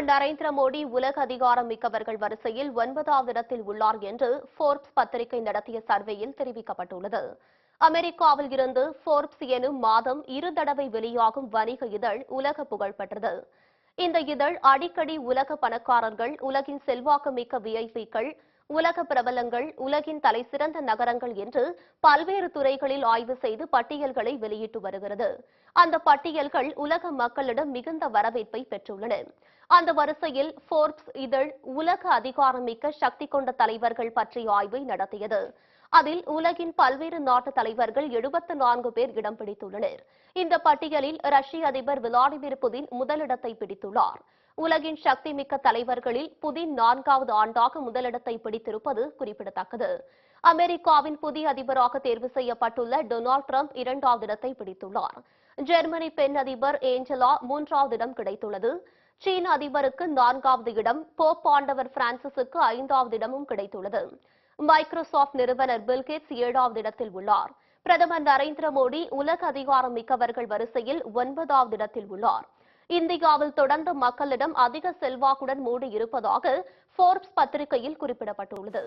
பிரதமர் நரேந்திர மோடி உலக அதிகாரம் மிக்கவர்கள் வரிசையில் ஒன்பதாவது இடத்தில் உள்ளார் என்று ஃபோர்ப்ஸ் பத்திரிகை நடத்திய சர்வேயில் தெரிவிக்கப்பட்டுள்ளது. அமெரிக்காவில் இருந்து ஃபோர்ப்ஸ் எனும் மாதம் இரு தடவை வெளியாகும் வணிக இதழ் உலக புகழ் பெற்றது இந்த இதழ் அடிக்கடி உலக பணக்காரர்கள் உலகின் செல்வாக்குமிக்க விஐபிக்கள் உலக பிரபலங்கள் உலகின் தலைசிறந்த நகரங்கள் என்று பல்வேறு துறைகளில் ஆய்வு செய்து பட்டியல்களை வெளியிட்டு வருகிறது. அந்த பட்டியல்கள் உலக மக்களிடம் மிகுந்த வரவேற்பை பெற்றுள்ளன. அந்த வரிசையில் ஃபோர்ப்ஸ் இதழ் உலக அதிகாரமிக்க சக்தி கொண்ட தலைவர்கள் பற்றிய ஆய்வை நடத்தியது. அதில் உலகின் பல்வேறு நாட்டு தலைவர்கள் எழுபத்து நான்கு பேர் இடம் பிடித்துள்ளனர். இந்த பட்டியலில் ரஷ்ய அதிபர் விளாடிமிர் புதின் முதலிடத்தை பிடித்துள்ளார். உலகின் சக்திமிக்க தலைவர்களில் புதின் நான்காவது ஆண்டாக முதலிடத்தை பிடித்திருப்பது குறிப்பிடத்தக்கது. அமெரிக்காவின் புதிய அதிபராக தேர்வு செய்யப்பட்டுள்ள டொனால்டு டிரம்ப் இரண்டாவது இடத்தை பிடித்துள்ளார். ஜெர்மனி பெண் அதிபர் ஏஞ்சலா மூன்றாவது இடம் கிடைத்துள்ளது. சீன அதிபருக்கு நான்காவது இடம் போப் ஆண்டவர் பிரான்சிஸுக்கு ஐந்தாவது இடமும் கிடைத்துள்ளது. மைக்ரோசாப்ட் நிறுவனர் பில்கேட்ஸ் ஏழாவது இடத்தில் உள்ளார். பிரதமர் நரேந்திர மோடி உலக அதிகாரம் மிக்கவர்கள் வரிசையில் ஒன்பதாவது இடத்தில் உள்ளார். இந்தியாவில் தொடர்ந்து மக்களிடம் அதிக செல்வாக்குடன் மூடி இருப்பதாக போர்ப்ஸ் பத்திரிகையில் குறிப்பிடப்பட்டுள்ளது.